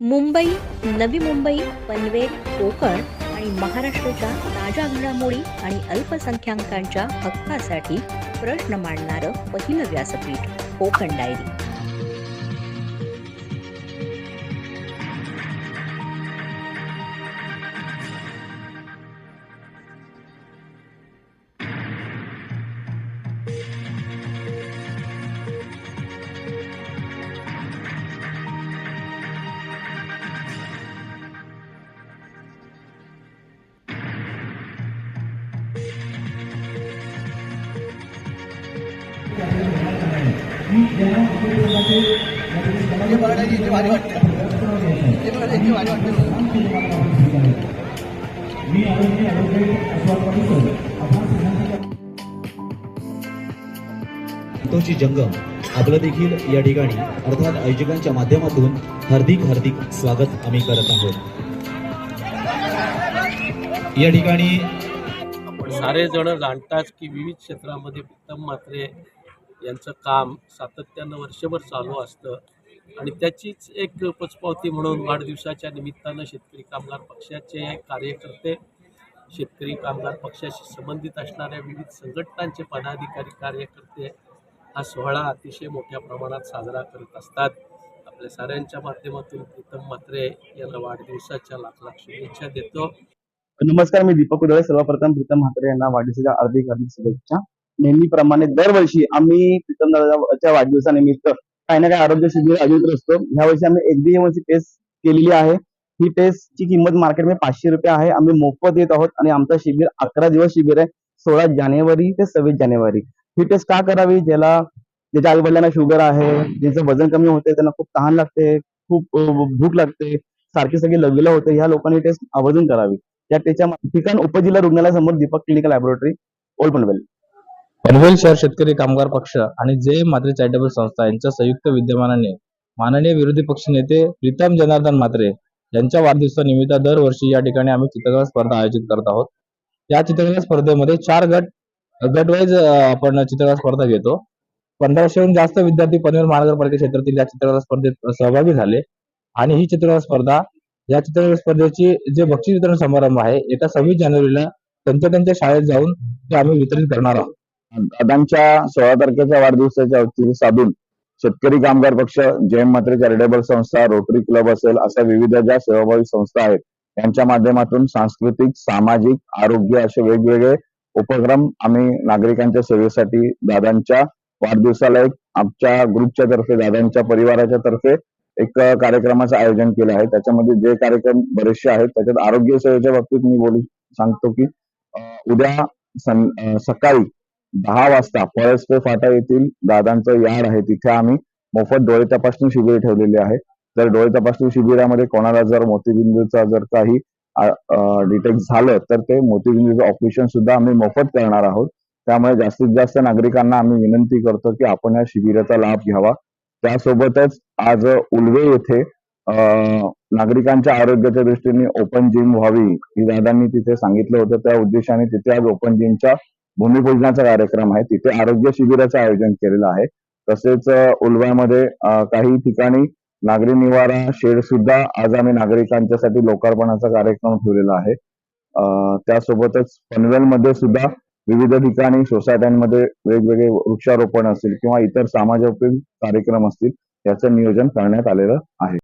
मुंबई नवी मुंबई पनवेल कोकण आणि महाराष्ट्राच्या ताज्या घडामोडी आणि अल्पसंख्याकांच्या हक्कासाठी प्रश्न मांडणारं पहिलं व्यासपीठ कोकण डायरी. हे बघण्याची जंगम आपलं देखील या ठिकाणी अर्थात आयोजकांच्या माध्यमातून हार्दिक हार्दिक स्वागत आम्ही करत आहोत. या ठिकाणी सारे जण जाणतात की विविध क्षेत्रामध्ये उत्तम मात्रे यांचं काम सातत्यानं वर्षभर चालू असतं. आणि त्याचीच एक पचपावती म्हणून वाढदिवसाच्या निमित्तानं शेतकरी कामगार पक्षाचे कार्यकर्ते शेतकरी कामगार पक्षाशी संबंधित असणाऱ्या विविध संघटनांचे पदाधिकारी कार्यकर्ते हा सोहळा अतिशय मोठ्या प्रमाणात साजरा करत असतात. आपल्या साऱ्यांच्या माध्यमातून प्रीतम म्हात्रे यांना वाढदिवसाच्या लाख लाख शुभेच्छा देतो. नमस्कार मी दीपक उदळे. सर्वप्रथम प्रीतम म्हात्रे यांना वाढदिवसाच्या हार्दिक हार्दिक शुभेच्छा. नेहमीप्रमाणे दरवर्षी आम्ही प्रीतम वाढदिवसानिमित्त काही ना काही आरोग्य शिबिर आयोजित असतो. ह्यावर्षी आम्ही एक्झिएमची टेस्ट केलेली आहे. ही टेस्टची किंमत मार्केटमध्ये पाचशे रुपये आहे. आम्ही मोफत येत आहोत आणि आमचं शिबिर अकरा दिवस शिबिर आहे. सोळा जानेवारी ते सव्वीस जानेवारी. ही टेस्ट का करावी? ज्याला ज्याच्या आई वडिलांना शुगर आहे ज्यांचं वजन कमी होते त्यांना खूप तहान लागते खूप भूक लागते सारखी सगळी लगेलं होते. ह्या लोकांनी टेस्ट आवर्जून करावी. या टेस्टच्या ठिकाण उपजिल्हा रुग्णालयासमोर Deepak clinical laboratory old Panvel Panvel शहर शेतकरी कामगार पक्ष आणि जे मात्रे चॅरिटेबल संस्था यांच्या संयुक्त विद्यमानाने माननीय विरोधी पक्ष नेते प्रीतम जनार्दन म्हात्रे यांच्या वाढदिवसानिमित्त दरवर्षी या ठिकाणी आम्ही चित्रकला स्पर्धा आयोजित करत आहोत. या चित्रकला स्पर्धेमध्ये चार गट गट वाईज आपण चित्रकला स्पर्धा घेतो. पंधराशेहून जास्त विद्यार्थी पनवेल महानगरपालिका क्षेत्रातील या चित्रकला स्पर्धेत सहभागी झाले आणि ही चित्रकला स्पर्धा या चित्रकला स्पर्धेची जे बक्षीस वितरण समारंभ आहे येत्या सव्वीस जानेवारीला त्यांच्या त्यांच्या शाळेत जाऊन ते आम्ही वितरित करणार आहोत. दादांच्या सोळा तारखेच्या वाढदिवसाच्या औचित्य साधून शेतकरी कामगार पक्ष जैन मात्रे चॅरिटेबल संस्था रोटरी क्लब असेल अशा विविध ज्या सेवाभावी संस्था आहेत त्यांच्या माध्यमातून सांस्कृतिक सामाजिक आरोग्य असे वेगवेगळे उपक्रम आम्ही नागरिकांच्या सेवेसाठी दादांच्या वाढदिवसाला एक आमच्या ग्रुपच्या तर्फे दादांच्या परिवाराच्या तर्फे एक कार्यक्रमाचं आयोजन केलं आहे. त्याच्यामध्ये जे कार्यक्रम बरेचसे आहेत त्याच्यात आरोग्य सेवेच्या बाबतीत मी बोलू सांगतो की उद्या सकाळी दहा वाजता फॉरेस्ट फाटा येथील दादांचं यार्ड आहे. तिथे आम्ही मोफत डोळे तपासणी शिबिर ठेवलेले आहे. तर डोळे तपासणी शिबिरामध्ये कोणाला जर मोतीबिंदूचा जर काही डिटेक्ट झालं तर ते मोतीबिंदूचं ऑपरेशन सुद्धा आम्ही मोफत करणार आहोत. त्यामुळे जास्तीत जास्त नागरिकांना आम्ही विनंती करतो की आपण या शिबिराचा लाभ घ्यावा. त्यासोबतच आज उलवे येथे नागरिकांच्या आरोग्याच्या दृष्टीने ओपन जिम व्हावी ही दादांनी तिथे सांगितलं होतं. त्या उद्देशाने तिथे आज ओपन जिमच्या भूमिपूजनाचा कार्यक्रम आहे. तिथे आरोग्य शिबिराचं आयोजन केलेलं आहे. तसेच उलव्यामध्ये काही ठिकाणी नागरी निवारा शेड सुद्धा आज आम्ही नागरिकांच्यासाठी लोकार्पणाचा कार्यक्रम ठेवलेला आहे. त्यासोबतच पनवेलमध्ये सुद्धा विविध ठिकाणी सोसायट्यांमध्ये वेगवेगळे वृक्षारोपण असतील किंवा इतर समाजोपयोगी कार्यक्रम असतील याचं नियोजन करण्यात आलेलं आहे.